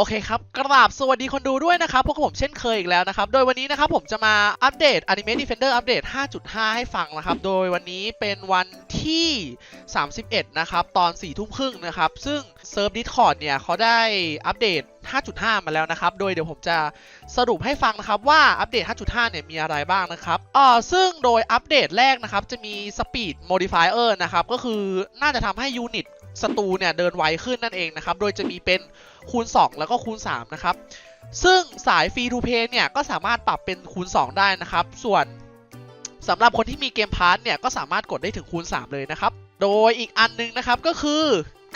โอเคครับ กราบสวัสดีคนดูด้วยนะครับ พวกผมเช่นเคยอีกแล้วนะครับ โดยวันนี้นะครับผมจะมาอัปเดต Anime Defender อัปเดต 5.5 ให้ฟังนะครับ โดยวันนี้เป็นวันที่ 31 นะครับ ตอน 4 ทุ่มครึ่งนะครับ ซึ่งเซิร์ฟ Discord เนี่ยเขาได้อัปเดต 5.5 มาแล้วนะครับ โดยเดี๋ยวผมจะสรุปให้ฟังนะครับว่าอัปเดต 5.5 เนี่ยมีอะไรบ้างนะครับอ่าซึ่งโดยอัปเดตแรกนะครับจะมี Speed Modifier นะครับ ก็คือน่าจะทำให้ยูนิต ศัตรูเนี่ยเดินไวขึ้นนั่นเองนะครับ โดยจะมีเป็นคูณ 2 แล้วก็คูณ 3 นะครับ ซึ่งสายฟรีทูเพย์เนี่ยก็สามารถปรับเป็นคูณ 2 ได้นะครับ ส่วนสำหรับคนที่มีเกมพาร์ทเนี่ยก็สามารถกดได้ถึงคูณ 3 เลยนะครับ โดยอีกอันนึงนะครับก็คือ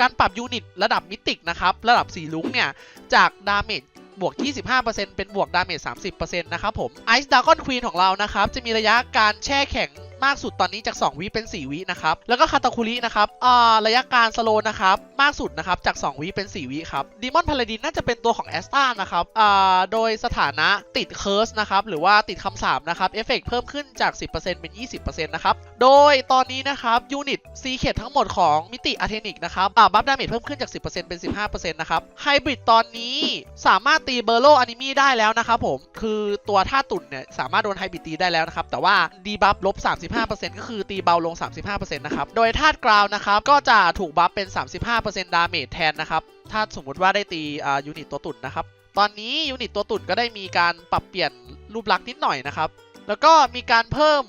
การปรับยูนิตระดับมิติกนะครับ ระดับสีลุงเนี่ย จากดาเมจบวก 25%เป็นบวกดาเมจ 30%นะครับผม Ice Dragon Queen ของเรานะครับ จะมีระยะการแช่แข็ง มากสุดตอนนี้จาก 2 วิเป็น 4 วินะครับ แล้วก็คาตาคุรินะครับอ่าระยะการสโลนะครับมากสุดนะครับจาก 2 วิเป็น 4 วิครับดีมอนพาลาดินน่าจะเป็นตัวของแอสตานะครับอ่าโดยสถานะติดเคิร์สนะครับหรือว่าติดคำสาปนะครับเอฟเฟกเพิ่มขึ้นจาก 10%เป็น 20%นะครับโดยตอนนี้นะครับยูนิตซีเคททั้งหมดของมิติอะเทนิกนะครับอ่าบัฟดาเมจเพิ่มขึ้นจาก 10%เป็น 15%นะครับไฮบริดตอนนี้สามารถตีเบอร์โลอนิมีได้แล้วนะครับผมคือตัวท่าตุ่นเนี่ยสามารถโดนไฮบริดตีได้แล้วนะครับแต่ว่าดีบัฟลบ35 35%ก็คือตีเบาลง 35%นะครับ โดยธาตุกราวนะครับ ก็จะถูกบัฟเป็น 35%ดาเมจแทนนะครับ ถ้าสมมุติว่าได้ตีอ่ายูนิตตัวตุ่นนะครับ ตอนนี้ยูนิตตัวตุ่นก็ได้มีการปรับเปลี่ยนรูปลักษณ์นิดหน่อยนะครับ แล้วก็มีการเพิ่ม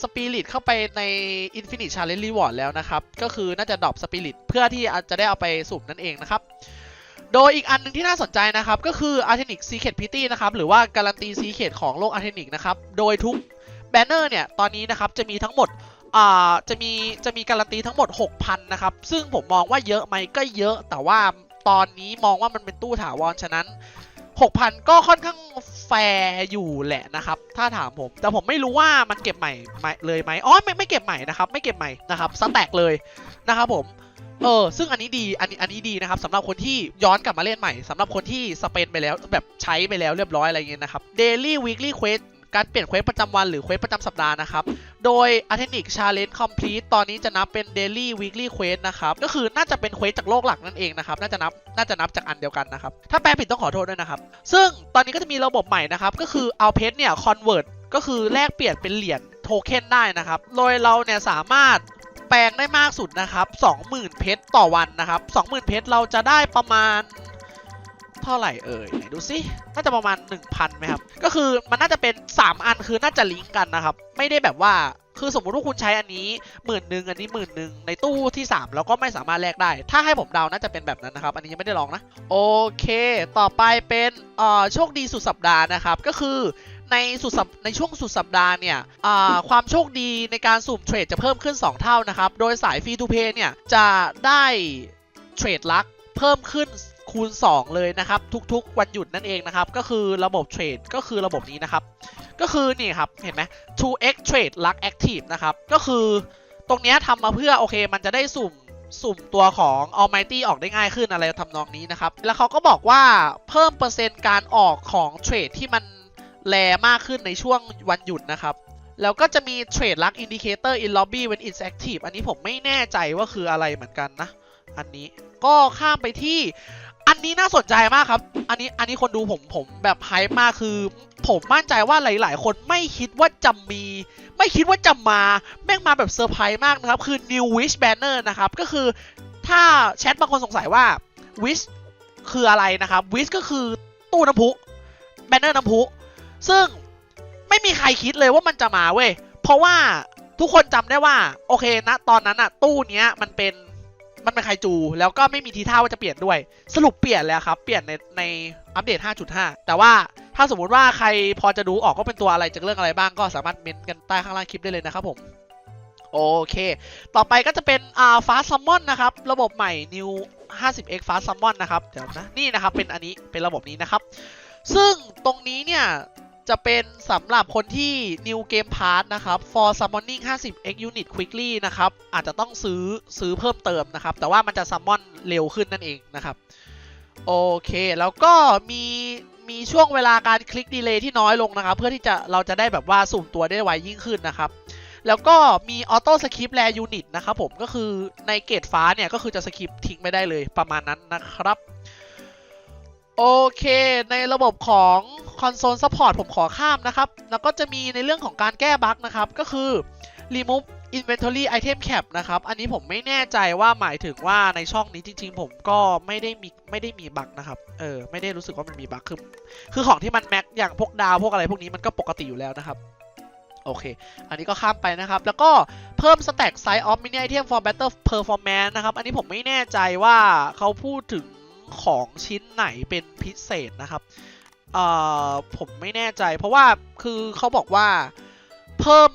สปิริตเข้าไปใน Infinite Challenge Reward แล้วนะครับ ก็คือน่าจะดรอปสปิริตเพื่อที่จะได้เอาไปสุ่มนั่นเองนะครับ โดยอีกอันหนึงที่น่าสนใจนะครับ ก็คือ Artenic Secret Pity นะครับ หรือว่าการันตี Secret ของโลก Artenic นะครับ โดยทุก แบนเนอร์เนี่ยตอนนี้นะครับจะมีทั้งหมดจะมีจะมีการันตีทั้งหมด 6,000 นะครับ ซึ่งผมมองว่าเยอะไหมก็เยอะ แต่ว่าตอนนี้มองว่ามันเป็นตู้ถาวรฉะนั้น 6,000 ก็ค่อนข้างแฟร์อยู่แหละนะครับ ถ้าถามผม แต่ผมไม่รู้ว่ามันเก็บใหม่ไหมเลยไหมอ๋อไม่ไม่เก็บใหม่นะครับไม่เก็บใหม่นะครับสแต็กเลยนะครับผมเออซึ่งอันนี้ดีอันนี้อันนี้ดีนะครับสำหรับคนที่ย้อนกลับมาเล่นใหม่สำหรับคนที่สเปนไปแล้วแบบใช้ไปแล้วเรียบร้อยอะไรเงี้ยนะครับ Daily Weekly Quest การเปลี่ยนเควสประจำวันหรือเควสประจำสัปดาห์นะครับ โดย a t h e n i c Challenge Complete ตอนนี้จะนับเป็น Daily Weekly Quest นะครับ ก็คือน่าจะเป็นเควสจากโลกหลักนั่นเองนะครับ น่าจะนับ น่าจะนับจากอันเดียวกันนะครับ ถ้าแปลผิดต้องขอโทษด้วยนะครับ ซึ่งตอนนี้ก็จะมีระบบใหม่นะครับ ก็คือเอาเพชรเนี่ย convert ก็คือแลกเปลี่ยนเป็นเหรียญโทเค็นได้นะครับ โดยเราเนี่ยสามารถแปลงได้มากสุดนะครับ 20,000 เพชรต่อวันนะครับ 20,000 เพชรเราจะได้ประมาณ เท่าไหร่เอ่ยไหนดูสิน่าจะประมาณ 1,000ไหมครับ ก็คือมันน่าจะเป็น 3 อันคือน่าจะลิงก์กันนะครับ ไม่ได้แบบว่าคือสมมติว่าคุณใช้อันนี้หมื่นหนึ่งอันนี้หมื่นหนึ่งในตู้ที่ 3 แล้วก็ไม่สามารถแลกได้ ถ้าให้ผมเดาน่าจะเป็นแบบนั้นนะครับ อันนี้ยังไม่ได้ลองนะ โอเค ต่อไปเป็นเอ่อโชคดีสุดสัปดาห์นะครับ ก็คือในสุดสัปในช่วงสุดสัปดาห์เนี่ยอ่าความโชคดีในการสุ่มเทรดจะเพิ่มขึ้น 2 เท่านะครับ โดยสายฟรีทูเพย์เนี่ยจะได้เทรดลักเพิ่มขึ้น คูณ 2 เลยนะครับ ทุกๆ วันหยุดนั่นเองนะครับ ก็คือระบบเทรดก็คือระบบนี้นะครับ ก็คือนี่ครับ เห็นไหม 2x trade luck active นะครับ ก็คือตรงเนี้ยทำมาเพื่อโอเค มันจะได้สุ่มสุ่มตัวของ Almighty ออกได้ง่ายขึ้นอะไรทำนองนี้นะครับ แล้วเขาก็บอกว่าเพิ่มเปอร์เซ็นต์การออกของเทรดที่มันแรมากขึ้นในช่วงวันหยุดนะครับแล้วก็จะมี Trade Luck Indicator in Lobby when it's active อันนี้ผมไม่แน่ใจว่าคืออะไรเหมือนกันนะ อันนี้ก็ข้ามไปที่ นนี้น่าสนใจมากครับ อันนี้อันนี้คนดูผมผมแบบไฮป์มากคือ ผมมั่นใจว่าหลาย ๆ คนไม่คิดว่าจะมี ไม่คิดว่าจะมาแม่งมาแบบเซอร์ไพรส์มากนะครับ คือ New Wish Banner นะครับ ก็คือถ้าแชทบางคนสงสัยว่า Wish คืออะไรนะครับ Wish ก็คือตู้น้ำพุแบนเนอร์น้ำพุซึ่งไม่มีใครคิดเลยว่ามันจะมาเว้ยเพราะว่าทุกคนจำได้ว่า โอเคนะ ตอนนั้นอะตู้เนี้ยมันเป็น มันเป็นไคจู แล้วก็ไม่มีทีท่าว่าจะเปลี่ยนด้วย สรุปเปลี่ยนแล้วครับ เปลี่ยนในในอัปเดต 5.5 แต่ว่าถ้าสมมติว่าใครพอจะดูออกก็เป็นตัวอะไรจากเรื่องอะไรบ้างก็สามารถเมนต์กันใต้ข้างล่างคลิปได้เลยนะครับผมโอเค ต่อไปก็จะเป็นอ่าฟาซัมมอนนะครับ ระบบใหม่ New 50x Fast Summon นะครับ เดี๋ยวนะ นี่นะครับ เป็นอันนี้ เป็นระบบนี้นะครับ ซึ่งตรงนี้เนี่ย จะเป็นสำหรับคนที่ New Game Pass นะครับ for summoning 50x unit quickly นะครับ อาจจะต้องซื้อซื้อเพิ่มเติมนะครับ แต่ว่ามันจะ summon เร็วขึ้นนั่นเองนะครับ โอเค แล้วก็มีมีช่วงเวลาการคลิกดีเลย์ที่น้อยลงนะครับ เพื่อที่จะเราจะได้แบบว่าสุ่มตัวได้ไวยิ่งขึ้นนะครับ แล้วก็มีออโต้สคริปต์แลยูนิตนะครับผมก็คือในเกรดฟ้าเนี่ย ก็คือจะสคริปต์ทิ้งไม่ได้เลยประมาณนั้นนะครับ โอเค ในระบบของ คอนโซลซัพพอร์ตผมขอข้ามนะครับ แล้วก็จะมีในเรื่องของการแก้บั๊กนะครับ ก็คือ remove inventory item cap นะครับ อันนี้ผมไม่แน่ใจว่าหมายถึงว่าในช่องนี้จริง ๆ ผมก็ไม่ได้มีไม่ได้มีบั๊กนะครับ เออ ไม่ได้รู้สึกว่ามันมีบั๊กคือคือของที่มันแม็กอย่างพวกดาวพวกอะไรพวกนี้มันก็ปกติอยู่แล้วนะครับโอเค อันนี้ก็ข้ามไปนะครับ แล้วก็เพิ่ม stack size of mini item for better performance นะครับ อันนี้ผมไม่แน่ใจว่าเขาพูดถึงของชิ้นไหนเป็นพิเศษนะครับ เอ่อผมไม่แน่ใจ เพราะว่าคือเขาบอกว่าเพิ่ม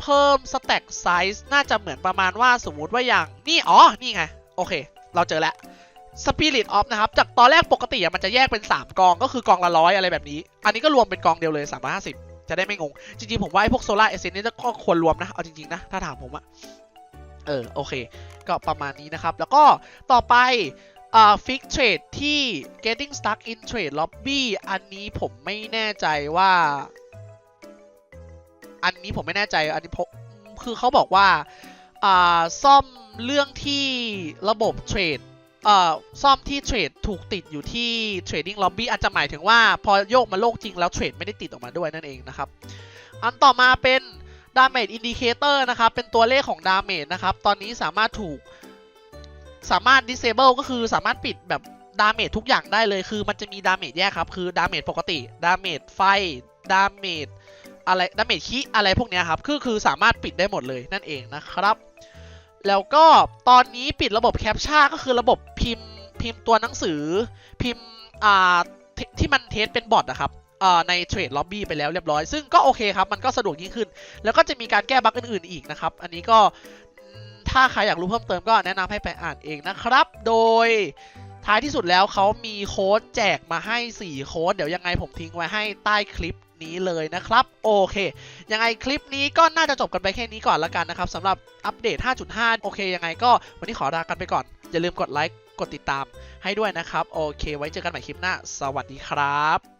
เพิ่ม stack size น่าจะเหมือนประมาณว่าสมมุติว่าอย่างนี่อ๋อ นี่ไง โอเค เราเจอแล้ว Spirit of นะครับ จากตอนแรกปกติมันจะแยกเป็น 3 กองก็คือกองละร้อยอะไรแบบนี้ อันนี้ก็รวมเป็นกองเดียวเลย 350 จะได้ไม่งง จริงๆ ผมว่าไอ้พวกโซลาเอเซนนี่ก็ควรรวมนะ เอาจริงๆ นะ ถ้าถามผมอะเออ โอเค ก็ประมาณนี้นะครับ แล้วก็ต่อไป อ่า fix trade ที่ getting stuck in trade lobby อันนี้ผมไม่แน่ใจว่า อันนี้ผมไม่แน่ใจ อันนี้คือเขาบอกว่าอ่าซ่อมเรื่องที่ระบบเทรดเอ่อซ่อมที่เทรดถูกติดอยู่ที่ trading lobby อาจจะหมายถึงว่าพอโยกมาโลกจริงแล้วเทรดไม่ได้ติดออกมาด้วยนั่นเองนะครับ อันต่อมาเป็น damage indicator นะครับ เป็นตัวเลขของ damage นะครับ ตอนนี้สามารถถูก สามารถ disable ก็คือสามารถปิดแบบ damage ทุกอย่างได้เลย คือมันจะมี damage แยกครับ คือ damage ปกติ damage ไฟ damage อะไร damage คีอะไรพวกเนี้ยครับ คือคือสามารถปิดได้หมดเลยนั่นเองนะครับ แล้วก็ตอนนี้ปิดระบบแคปชั่นก็คือระบบพิมพ์พิมพ์ตัวหนังสือ พิมพ์อ่าที่ที่มันเทสเป็นบอทนะครับในเทรดล็อบบี้ไปแล้วเรียบร้อย ซึ่งก็โอเคครับ มันก็สะดวกยิ่งขึ้น แล้วก็จะมีการแก้บั๊กอื่นๆอีกนะครับ อันนี้ก็ ถ้าใครอยากรู้เพิ่มเติมก็แนะนำให้ไปอ่านเองนะครับ โดยท้ายที่สุดแล้วเขามีโค้ดแจกมาให้ 4 โค้ด เดี๋ยวยังไงผมทิ้งไว้ให้ใต้คลิปนี้เลยนะครับ โอเค ยังไงคลิปนี้ก็น่าจะจบกันไปแค่นี้ก่อนละกันนะครับสำหรับอัปเดต 5.5 โอเค ยังไงก็วันนี้ขอลากันไปก่อน อย่าลืมกดไลค์ กดติดตามให้ด้วยนะครับ โอเค ไว้เจอกันใหม่คลิปหน้า สวัสดีครับ